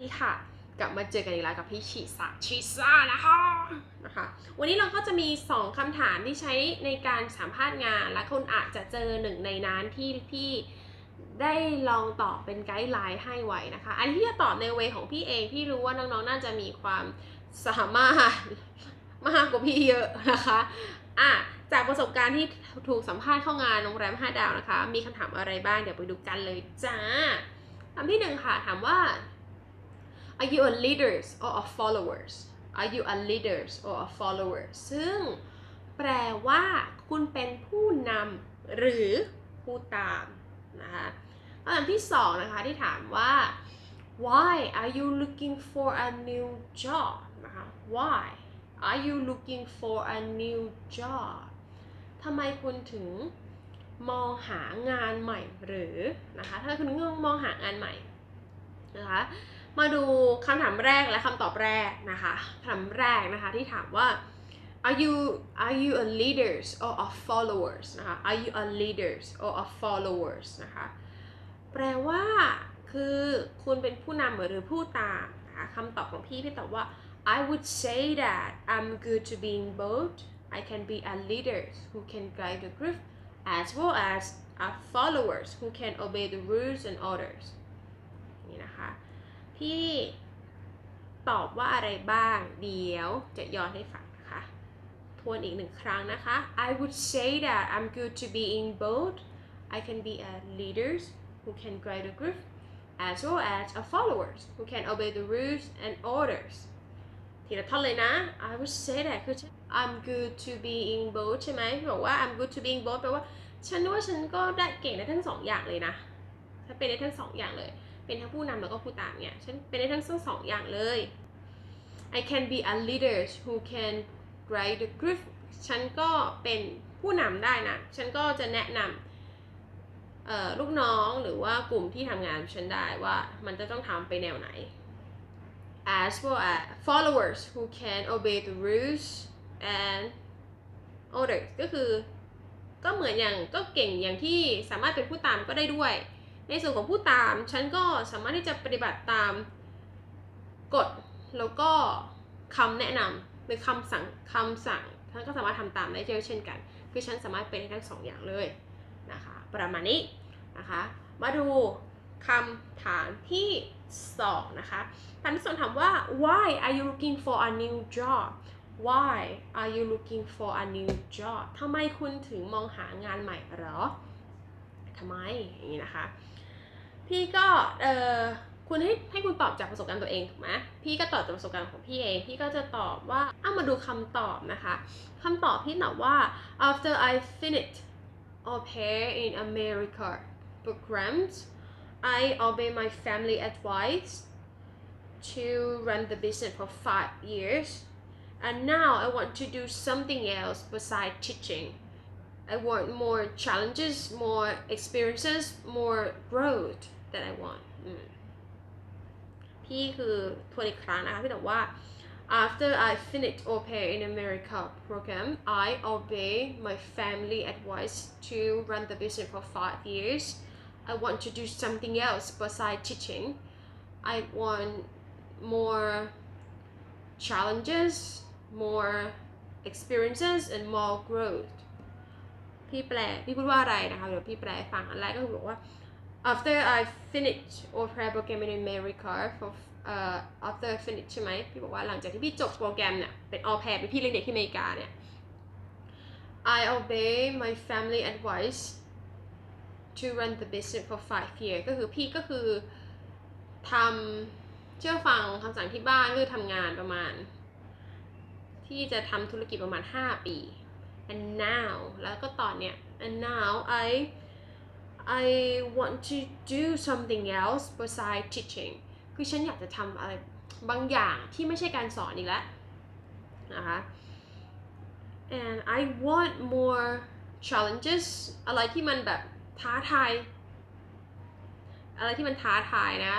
นี่ค่ะ กลับมาเจอกันอีกแล้วกับพี่ชิสาชิสานะคะนะคะ วันนี้เราก็จะมี 2คำถามที่ใช้ในการสัมภาษณ์งาน และคุณอาจจะเจอหนึ่งในนั้นที่พี่ได้ลองตอบเป็นไกด์ไลน์ให้ไว้นะคะ อันที่จะตอบในเวของพี่เอง พี่รู้ว่าน้องๆ น่าจะมีความสามารถมากกว่าพี่เยอะนะคะอะจากประสบการณ์ที่ถูกสัมภาษณ์เข้างานโรงแรม 5 ดาวนะคะ มีคำถามอะไรบ้าง เดี๋ยวไปดูกันเลยจ้าคำที่หนึ่งค่ะ ถามว่า Are you a leaders or a followers Are you a leaders or a followers ซึ่งแปลว่าคุณเป็นผู้นำหรือผู้ตามนะคะคำถามที่สองนะคะที่ถามว่า Why are you looking for a new job นะคะ Why are you looking for a new job ทำไมคุณถึงมองหางานใหม่หรือนะคะถ้าคุณงมองหางานใหม่นะคะ มาดูคำถามแรกและคำตอบแรกนะคะคำถามแรกนะคะที่ถามว่า are you are you a leaders or a followers นะคะ are you a leaders or a followers นะคะแปลว่าคือคุณเป็นผู้นำหรือผู้ตามนะคะคำตอบของพี่พี่ตอบว่า I would say that I'm good to being both I can be a leader who can guide the group as well as a followers who can obey the rules and orders นี่นะคะ พี่ตอบว่าอะไรบ้าง เดี๋ยวจะย้อนให้ฟังนะคะ ทวนอีกหนึ่งครั้งนะคะ I would say that I'm good to be in both I can be a leader who can guide a group as well as a followers who can obey the rules and orders ทีละท่อนเลยนะ I would say that คือ I'm good to be in both ใช่ไหมบอกว่า I'm good to be in both แปลว่า ฉันว่าฉันก็ได้เก่งในทั้งสองอย่างเลยนะ ถ้าเป็นได้ทั้งสองอย่างเลย เป็นทั้งผู้นำแล้วก็ผู้ตามเนี่ยฉันเป็นได้ทั้งสองอย่างเลย I can be a leader who can guide the group ฉันก็เป็นผู้นำได้นะ ฉันก็จะแนะนำลูกน้องหรือว่ากลุ่มที่ทำงานฉันได้ว่ามันจะต้องทำไปแนวไหน as well as followers who can obey the rules and orders ก็คือก็เหมือนอย่างก็เก่งอย่างที่สามารถเป็นผู้ตามก็ได้ด้วย ในส่วนของผู้ตาม ฉันก็สามารถที่จะปฏิบัติตามกฎแล้วก็คำแนะนำหรือคำสั่งคำสั่งฉันก็สามารถทำตามได้เช่นกัน คือฉันสามารถเป็นได้ทั้งสองอย่างเลยนะคะประมาณนี้นะคะ มาดูคำถามที่สองนะคะคำที่สองถามว่า why are you looking for a new job why are you looking for a new job ทำไมคุณถึงมองหางานใหม่หรอทำไมอย่างนี้นะคะ พี่ก็เออคุณให้ให้คุณตอบจากประสบการณ์ตัวเองถูกไหมพี่ก็ตอบจากประสบการณ์ของพี่เอง พี่ก็จะตอบว่าเอามาดูคำตอบนะคะคำตอบพี่ตอบว่า after I finished au pair in America programs I obey my family advice to run the business for five years and now I want to do something else besides teaching I want more challenges, more experiences, more growth that I want พี่คือทวนอีกครั้งนะคะ พี่ตอบว่า after I finish au pair in America program I obey my family advice to run the business for five years I want to do something else besides teaching I want more challenges more experiences and more growth พี่แปล พี่พูดว่าอะไรนะคะ เดี๋ยวพี่แปลให้ฟังอันแรกก็คือบอกว่า after I finished au pair program in America for uh, after finish ใช่ไหมพี่บอกว่าหลังจากที่พี่จบโปรแกรมเนี่ยเป็น au pair เป็นพี่เลี้ยงเด็กที่อเมริกาเนี่ย I obey my family advice to run the business for five years ก็คือพี่ก็คือทำเชื่อฟังคำสั่งที่บ้านคือทำงานประมาณ ที่จะทำธุรกิจประมาณ 5 ปี and now แล้วก็ตอนเนี้ย and now I I want to do something else besides teaching คือฉันอยากจะทำอะไรบางอย่างที่ไม่ใช่การสอนอีกแล้วนะคะ and I want more challenges อะไรที่มันแบบท้าทาย อะไรที่มันท้าทายนะ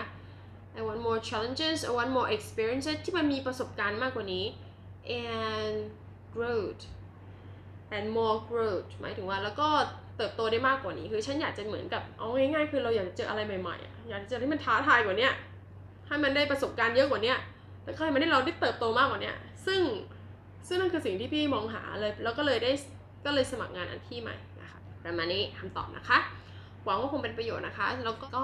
I want more challenges I want more experiences ที่มันมีประสบการณ์มากกว่านี้ and growth And more growth หมายถึงว่าแล้วก็เติบโตได้มากกว่านี้ คือฉันอยากจะเหมือนกับเอาง่ายๆคือเราอยากจะเจออะไรใหม่ๆอะอยากจะเจอที่มันท้าทายกว่านี้ให้มันได้ประสบการณ์เยอะกว่านี้แล้วก็ให้มันได้เราได้เติบโตมากกว่านี้ซึ่งซึ่งนั่นคือสิ่งที่พี่มองหาเลยแล้วก็เลยได้ก็เลยสมัครงานอันที่ใหม่นะคะประมาณนี้คำตอบนะคะ หวังว่าคงเป็นประโยชน์นะคะแล้วก็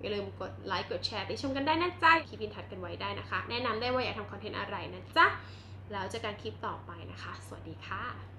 อย่าลืมกดไลค์กดแชร์ติชมกันได้นะจ๊ะคลิปินทัดกันไว้ได้นะคะ แนะนำได้ว่าอยากทำคอนเทนต์อะไรนะจ๊ะแล้วเจอกันคลิปต่อไปนะคะ สวัสดีค่ะ